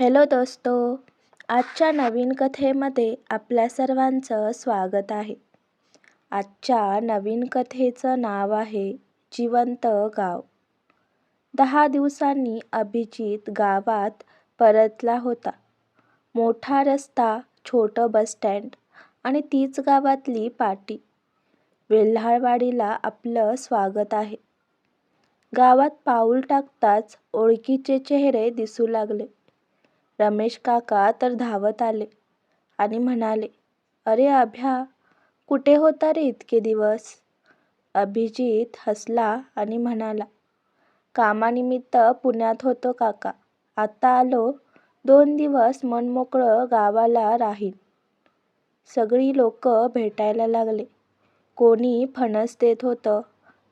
Hello दोस्तो आजच्या नवीन कथेमध्ये आपल्या सर्वांचं स्वागत आहे. आजच्या नवीन कथेचं नाव आहे जिवंत गाव. दहा दिवसांनी अभिजित गावात परतला होता. मोठा रस्ता छोटं बसस्टँड आणि तीच गावातली पाटी. वेल्हाळवाडीला आपलं स्वागत आहे. गावात पाऊल टाकताच ओळखीचे चेहरे दिसू लागले. रमेश काका तर धावत आले आणि म्हणाले अरे अभ्या कुठे होता रे इतके दिवस? अभिजित हसला आणि म्हणाला कामानिमित्त पुण्यात होतो काका. आता आलो दोन दिवस मनमोकळं गावाला राहीन. सगळी लोक भेटायला लागले. कोणी फणस देत होतं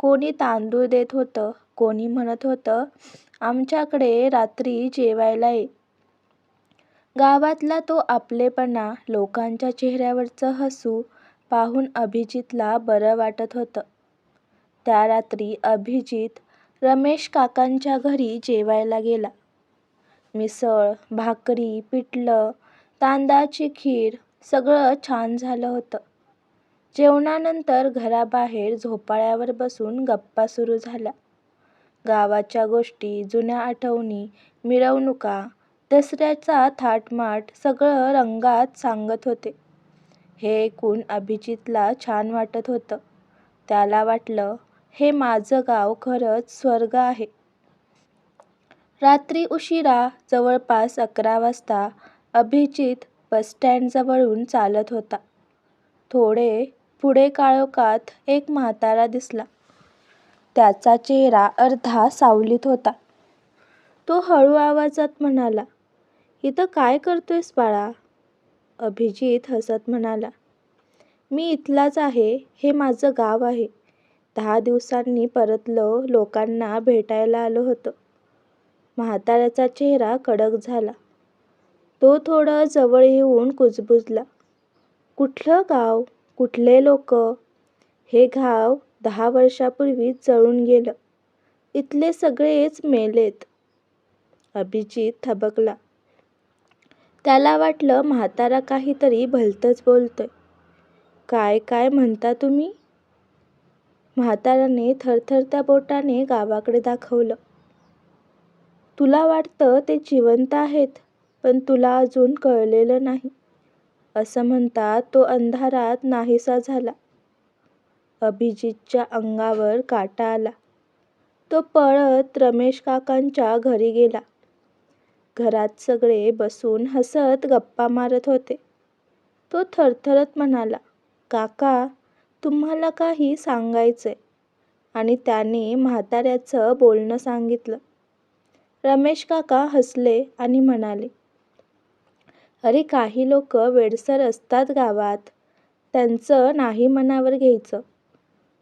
कोणी तांदूळ देत होतं कोणी म्हणत होतं आमच्याकडे रात्री जेवायला ये गावातला तो आपलेपणा लोकांच्या चेहऱ्यावरचं हसू पाहून अभिजितला बरं वाटत होतं. त्या रात्री अभिजित रमेश काकांच्या घरी जेवायला गेला. मिसळ भाकरी पिठलं तांदळाची खीर सगळं छान झालं होतं. जेवणानंतर घराबाहेर झोपाळ्यावर बसून गप्पा सुरू झाल्या. गावाच्या गोष्टी जुन्या आठवणी मिरवणुका दसऱ्याचा थाटमाट सगळं रंगात सांगत होते. हे ऐकून अभिजितला छान वाटत होतं. त्याला वाटलं हे माझं गाव खरंच स्वर्ग आहे. रात्री उशिरा जवळपास अकरा वाजता अभिजित बसस्टँडजवळून चालत होता. थोडे पुढे काळोखात एक म्हातारा दिसला. त्याचा चेहरा अर्धा सावलीत होता. तो हळू आवाजात म्हणाला इथं काय करतोयस बाळा? अभिजित हसत म्हणाला. मी इथलाच आहे हे माझं गाव आहे. दहा दिवसांनी परतलो लोकांना भेटायला आलो होतो. म्हाताऱ्याचा चेहरा कडक झाला. तो थोडं जवळ येऊन कुजबुजला. कुठलं गाव? कुठले लोक? हे गाव दहा वर्षापूर्वी जळून गेलं. इथले सगळेच मेलेत. अभिजित थबकला. त्याला वाटलं म्हातारा काहीतरी भलतंच बोलतोय. काय काय म्हणता तुम्ही? म्हाताराने थरथरत्या बोटाने गावाकडे दाखवलं. तुला वाटतं ते जिवंत आहेत पण तुला अजून कळलेलं नाही. असं म्हणतात तो अंधारात नाहीसा झाला. अभिजितच्या अंगावर काटा आला. तो पळत रमेश काकांच्या घरी गेला. घरात सगळे बसून हसत गप्पा मारत होते. तो थरथरत म्हणाला काका तुम्हाला काही सांगायचंय. आणि त्याने म्हाताऱ्याचं बोलणं सांगितलं. रमेश काका हसले आणि म्हणाले अरे काही लोक वेडसर असतात गावात. त्यांचं नाही मनावर घ्यायचं.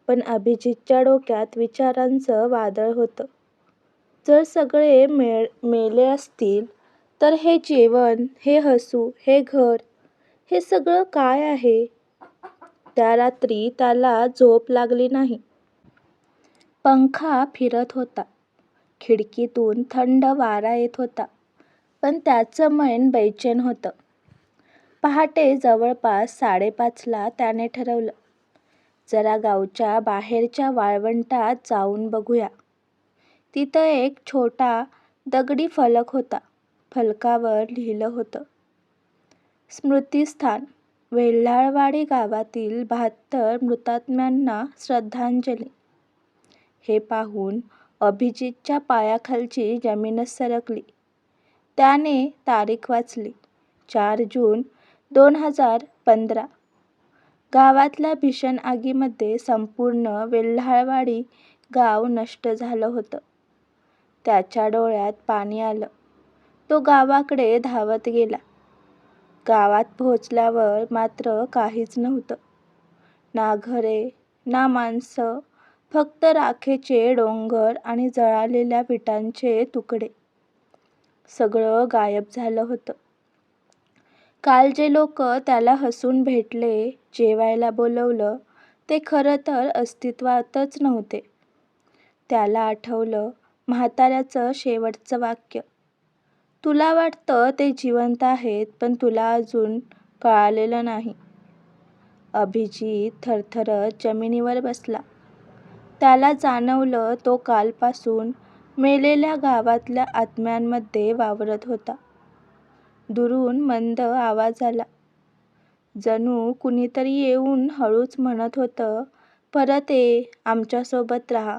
पण अभिजितच्या डोक्यात विचारांचं वादळ होतं. जर सगळे मेले असतील तर हे जेवण हे हसू हे घर हे सगळं काय आहे? त्या रात्री त्याला झोप लागली नाही. पंखा फिरत होता. खिडकीतून थंड वारा येत होता पण त्याचं मन बैचेन होतं. पहाटे जवळपास साडेपाचला त्याने ठरवलं जरा गावच्या बाहेरच्या वाळवंटात जाऊन बघूया. तिथं एक छोटा दगडी फलक होता. फलकावर लिहिलं होतं स्मृतिस्थान वेल्हाळवाडी गावातील बहात्तर मृतात्म्यांना श्रद्धांजली. हे पाहून अभिजितच्या पायाखालची जमीनच सरकली. त्याने तारीख वाचली चार जून दोन हजार पंधरा. गावातल्या भीषण आगीमध्ये संपूर्ण वेल्हाळवाडी गाव नष्ट झालं होतं. त्याच्या डोळ्यात पाणी आलं. तो गावाकडे धावत गेला. गावात पोहोचल्यावर मात्र काहीच नव्हतं. ना घरे ना माणसं फक्त राखेचे डोंगर आणि जळालेल्या विटांचे तुकडे. सगळं गायब झालं होतं. काल जे लोक त्याला हसून भेटले जेवायला बोलवलं ते खरं तर अस्तित्वातच नव्हते. त्याला आठवलं म्हाताऱ्याचं शेवटचं वाक्य तुला वाटतं ते जिवंत आहेत पण तुला अजून कळालेलं नाही. अभिजित थरथरत जमिनीवर बसला. त्याला जाणवलं तो कालपासून मेलेल्या गावातल्या आत्म्यांमध्ये वावरत होता. दुरून मंद आवाज आला. जणू कुणीतरी येऊन हळूच म्हणत होतं, परत ये, आमच्यासोबत राहा.